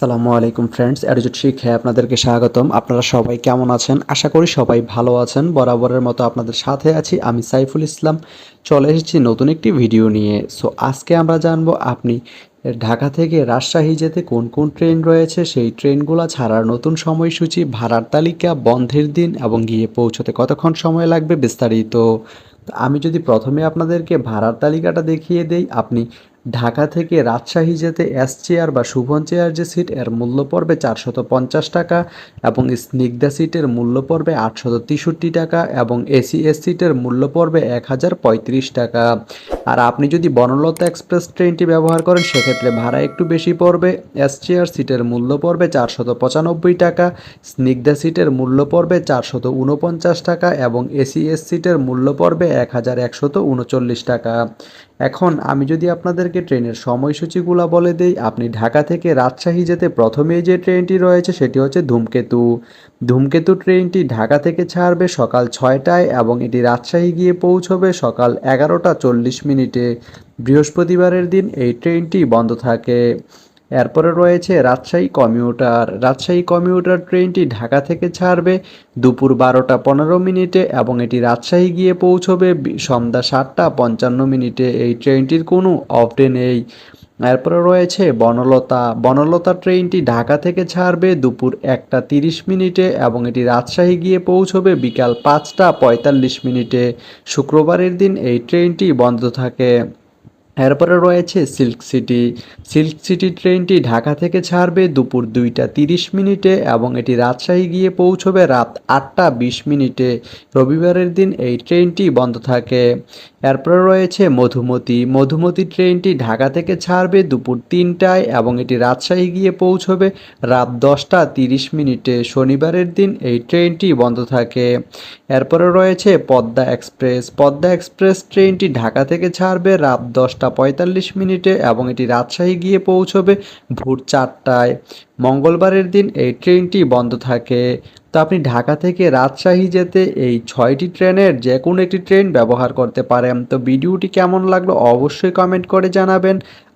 সালামু আলাইকুম ফ্রেন্ডস অ্যাডিজুট শিক্ষায় আপনাদেরকে স্বাগতম। আপনারা সবাই কেমন আছেন? আশা করি সবাই ভালো আছেন। বরাবরের মতো আপনাদের সাথে আছি আমি সাইফুল ইসলাম। চলে এসেছি নতুন একটি ভিডিও নিয়ে। সো, আজকে আমরা জানব আপনি ঢাকা থেকে রাজশাহী যেতে কোন কোন ট্রেন রয়েছে? সেই ট্রেনগুলো ছাড়ার নতুন সময়সূচি, ভাড়ার তালিকা, বন্ধের দিন এবং গিয়ে পৌঁছতে কতক্ষণ সময় লাগবে বিস্তারিত। আমি যদি প্রথমে আপনাদেরকে ভাড়ার তালিকাটা দেখিয়ে দেই, আপনি ঢাকা থেকে রাজশাহী যেতে এস চেয়ার বা শুভন চেয়ার যে সিট এর মূল্য পড়বে চারশত পঞ্চাশ টাকা এবং স্নিগ্ধা সিটের মূল্য পড়বে আটশত টাকা এবং এসি এস সিটের মূল্য পড়বে এক হাজার পঁয়ত্রিশ টাকা। আর আপনি যদি বনলতা এক্সপ্রেস ট্রেনটি ব্যবহার করেন, সেক্ষেত্রে ভাড়া একটু বেশি পড়বে। এস চেয়ার সিটের মূল্য পড়বে চারশত পঁচানব্বই টাকা, স্নিগ্ধা সিটের মূল্য পড়বে চারশত উনপঞ্চাশ টাকা এবং এসি এস সিটের মূল্য পড়বে এক হাজার উনচল্লিশ টাকা। এখন আমি যদি আপনাদেরকে ট্রেনের সময়সূচিগুলো বলে দেই, আপনি ঢাকা থেকে রাজশাহী যেতে প্রথমেই যে ট্রেনটি রয়েছে সেটি হচ্ছে ধূমকেতু। ধূমকেতু ট্রেনটি ঢাকা থেকে ছাড়বে সকাল ছয়টায় এবং এটি রাজশাহী গিয়ে পৌঁছবে সকাল এগারোটা চল্লিশ মিনিটে। বৃহস্পতিবারের দিন এই ট্রেনটি বন্ধ থাকে। এরপরে রয়েছে রাজশাহী কমিউটার। রাজশাহী কমিউটার ট্রেনটি ঢাকা থেকে ছাড়বে দুপুর বারোটা পনেরো মিনিটে এবং এটি রাজশাহী গিয়ে পৌঁছবে সন্ধ্যা সাতটা পঞ্চান্ন মিনিটে। এই ট্রেনটির কোনো অফ ডে নেই। এরপরে রয়েছে বনলতা। বনলতা ট্রেনটি ঢাকা থেকে ছাড়বে দুপুর একটা তিরিশ মিনিটে এবং এটি রাজশাহী গিয়ে পৌঁছবে বিকাল পাঁচটা পঁয়তাল্লিশ মিনিটে। শুক্রবারের দিন এই ট্রেনটি বন্ধ থাকে। এরপরে রয়েছে সিল্ক সিটি। সিল্ক সিটি ট্রেনটি ঢাকা থেকে ছাড়বে দুপুর দুইটা তিরিশ মিনিটে এবং এটি রাজশাহী গিয়ে পৌঁছবে রাত আটটা বিশ মিনিটে। রবিবারের দিন এই ট্রেনটি বন্ধ থাকে। এরপরে রয়েছে মধুমতি। মধুমতি ট্রেনটি ঢাকা থেকে ছাড়বে দুপুর তিনটায় এবং এটি রাজশাহী গিয়ে পৌঁছবে রাত দশটা তিরিশ মিনিটে। শনিবারের দিন এই ট্রেনটি বন্ধ থাকে। এরপরে রয়েছে পদ্মা এক্সপ্রেস। পদ্মা এক্সপ্রেস ট্রেনটি ঢাকা থেকে ছাড়বে রাত দশটা পঁয়তাল্লিশ মিনিটে এবং এটি রাজশাহী গিয়ে পৌঁছবে ভোর চারটায়। মঙ্গলবারের দিন এই ট্রেনটি বন্ধ থাকে। তো আপনি ঢাকা থেকে রাজশাহী যেতে এই ছয়টি ট্রেনের যে কোনো একটি ট্রেন ব্যবহার করতে পারেন। তো ভিডিওটি কেমন লাগল অবশ্যই কমেন্ট করে জানাবেন।